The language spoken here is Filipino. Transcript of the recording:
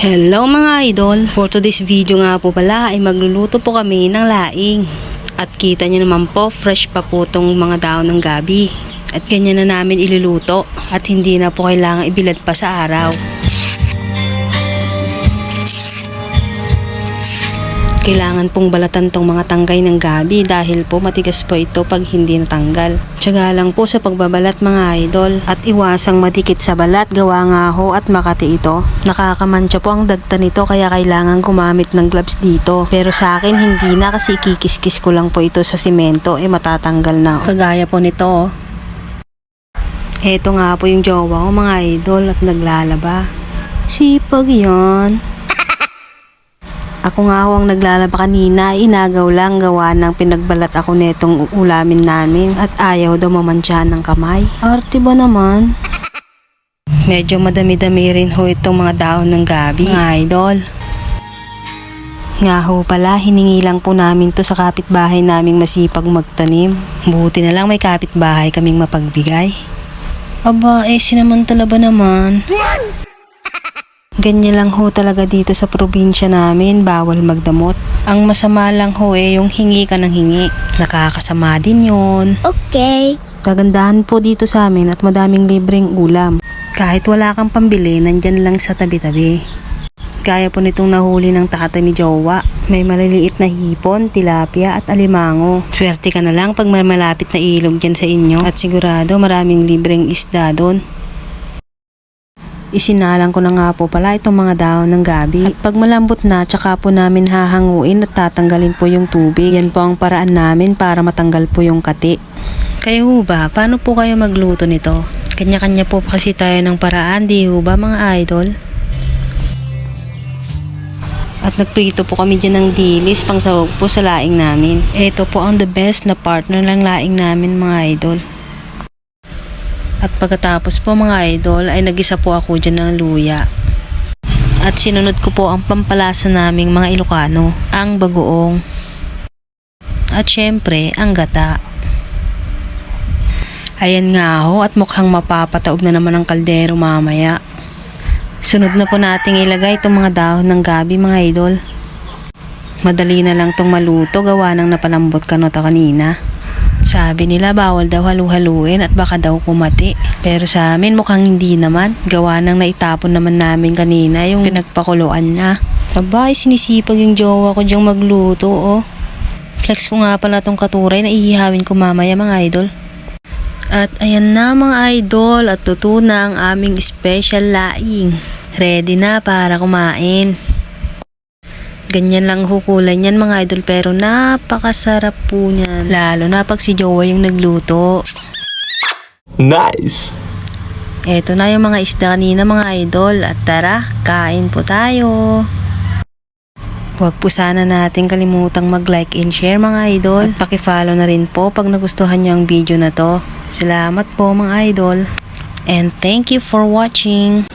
Hello mga idol! For today's video nga po pala ay magluluto po kami ng laing. At kita nyo naman po, fresh pa po tong mga daon ng gabi. At ganyan na namin iluluto at hindi na po kailangan ibilad pa sa araw. Kailangan pong balatan tong mga tanggay ng gabi dahil po matigas po ito pag hindi natanggal. Tiyaga lang po sa pagbabalat mga idol at iwasang madikit sa balat gawa nga ho at makati ito. Nakakamantsa po ang dagta nito kaya kailangan gumamit ng gloves dito. Pero sa akin hindi na kasi kikiskis ko lang po ito sa simento eh matatanggal na. Kagaya po nito oh. Eto nga po yung jowa ko mga idol at naglalaba. Sipag yon. Ako nga ho ang naglalaba kanina, inagaw lang gawa ng pinagbalat ako netong ulamin namin at ayaw daw mamantsahan ng kamay. Arte ba naman? Medyo madami-dami rin ho itong mga daon ng gabi, mga idol. Nga ho pala, hiningi lang po namin to sa kapitbahay naming masipag magtanim. Buti na lang may kapitbahay kaming mapagbigay. Aba, eh sinamantala ba naman? Ganyan lang ho talaga dito sa probinsya namin, bawal magdamot. Ang masama lang ho eh, yung hingi ka ng hingi. Nakakasama din yon. Okay. Kagandahan po dito sa amin at madaming libreng ulam. Kahit wala kang pambili, nandyan lang sa tabi-tabi. Kaya po nitong nahuli ng tatay ni Jowa. May maliliit na hipon, tilapia at alimango. Swerte ka na lang pag may malapit na ilog dyan sa inyo. At sigurado maraming libreng isda doon. Isinalang ko na nga po pala itong mga daon ng gabi. At pag malambot na, tsaka po namin hahanguin at tatanggalin po yung tubig. Yan po ang paraan namin para matanggal po yung kati. Kayo ba, paano po kayo magluto nito? Kanya-kanya po kasi tayo ng paraan, di ho ba mga idol? At nagprito po kami dyan ng dilis pang sahog po sa laing namin. Ito po ang the best na partner ng laing namin mga idol. At pagkatapos po mga idol ay nagisa po ako dyan ng luya. At sinunod ko po ang pampalasa naming mga Ilocano, ang bagoong. At syempre, ang gata. Ayan nga ho at mukhang mapapataob na naman ang kaldero mamaya. Sunod na po nating ilagay itong mga dahon ng gabi mga idol. Madali na lang tong maluto gawa ng napalambot ka nota kanina. Sabi nila bawal daw halu-haluin at baka daw kumati. Pero sa amin mukhang hindi naman. Gawa ng naitapon naman namin kanina yung pinagpakuluan na. Abay, sinisipag yung jowa ko diyang magluto oh. Flex ko nga pala tong katuray na ihihawin ko mamaya mga idol. At ayan na mga idol at luto na ang aming special laing. Ready na para kumain. Ganyan lang hukulay niyan mga idol pero napakasarap po niyan. Lalo na pag si Jowa yung nagluto. Nice! Eto na yung mga isda kanina mga idol at tara, kain po tayo. Huwag po sana natin kalimutang mag-like and share mga idol. At pakifollow na rin po pag nagustuhan nyo ang video na to. Salamat po mga idol. And thank you for watching.